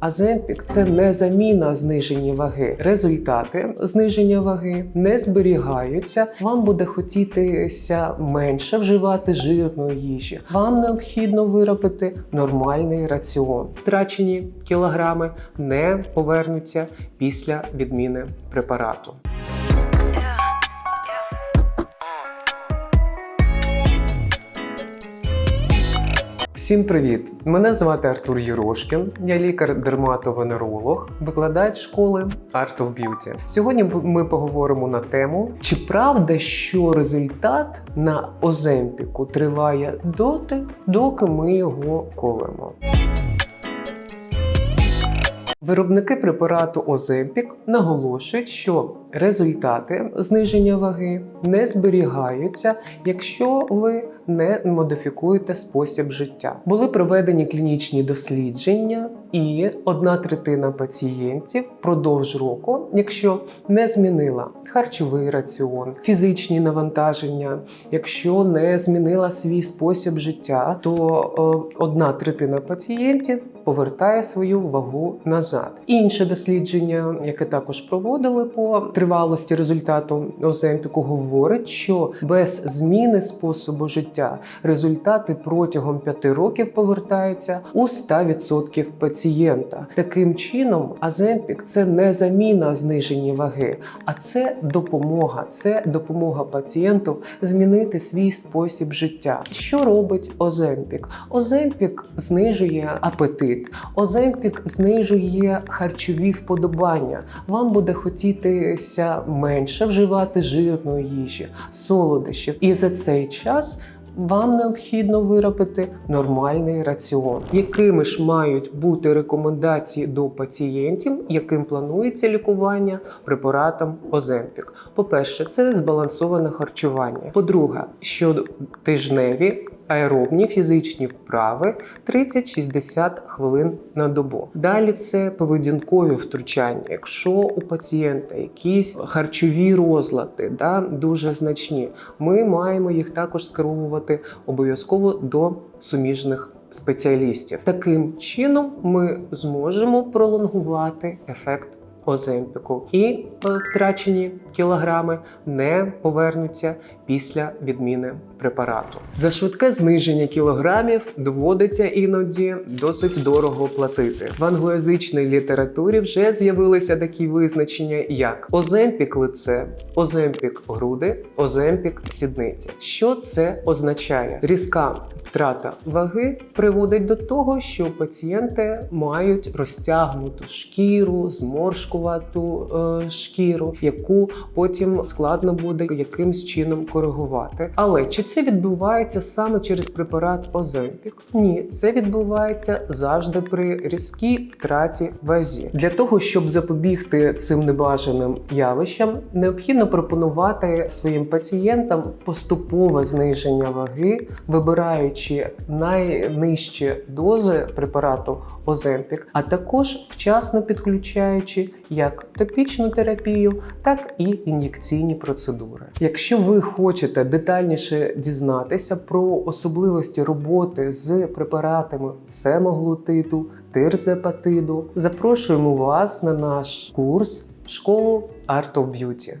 Аземпік це не заміна зниження ваги. Результати зниження ваги не зберігаються. Вам буде хотітися менше вживати жирної їжі. Вам необхідно виробити нормальний раціон. Втрачені кілограми не повернуться після відміни препарату. Всім привіт! Мене звати Артур Єрошкін. Я лікар-дерматовенеролог, викладач школи Art of Beauty. Сьогодні ми поговоримо на тему, чи правда, що результат на Оземпіку триває доти, доки ми його колемо. Виробники препарату Оземпік наголошують, що результати зниження ваги не зберігаються, якщо ви не модифікуєте спосіб життя. Були проведені клінічні дослідження, і одна третина пацієнтів впродовж року, якщо не змінила харчовий раціон, фізичні навантаження, якщо не змінила свій спосіб життя, то е, одна третина пацієнтів повертає свою вагу назад. Інше дослідження, яке також проводили по тривалості результату Оземпіку, говорить, що без зміни способу життя результати протягом 5 років повертаються у 100% пацієнта. Таким чином, Аземпік це не заміна зниження ваги, а це допомога. Це допомога пацієнту змінити свій спосіб життя. Що робить Оземпік? Оземпік знижує апетит. Оземпік знижує харчові вподобання. Вам буде хотітися менше вживати жирної їжі, солодощів. І за цей час вам необхідно виробити нормальний раціон. Якими ж мають бути рекомендації до пацієнтів, яким планується лікування препаратом Оземпік? По-перше, це збалансоване харчування. По-друге, щотижневі аеробні фізичні вправи 30-60 хвилин на добу. Далі це поведінкові втручання. Якщо у пацієнта якісь харчові розлади, да, дуже значні, ми маємо їх також скеровувати обов'язково до суміжних. Спеціалістів таким чином ми зможемо пролонгувати ефект Оземпіку, і е, втрачені кілограми не повернуться після відміни препарату. За швидке зниження кілограмів доводиться іноді досить дорого платити. В англоязичній літературі вже з'явилися такі визначення, як Оземпік лице, Оземпік груди, Оземпік сідниці. Що це означає? Різка втрата ваги приводить до того, що пацієнти мають розтягнуту шкіру, зморшкувату е, шкіру, яку потім складно буде якимсь чином коригувати. Але чи це відбувається саме через препарат Оземпік? Ні, це відбувається завжди при різкій втраті вазі. Для того щоб запобігти цим небажаним явищам, необхідно пропонувати своїм пацієнтам поступове зниження ваги, вибираючи найнижчі дози препарату Оземпік, а також вчасно підключаючи як топічну терапію, так і ін'єкційні процедури. Якщо ви хочете детальніше дізнатися про особливості роботи з препаратами семоглутиду, тирзепатиду, запрошуємо вас на наш курс в школу Art of Beauty.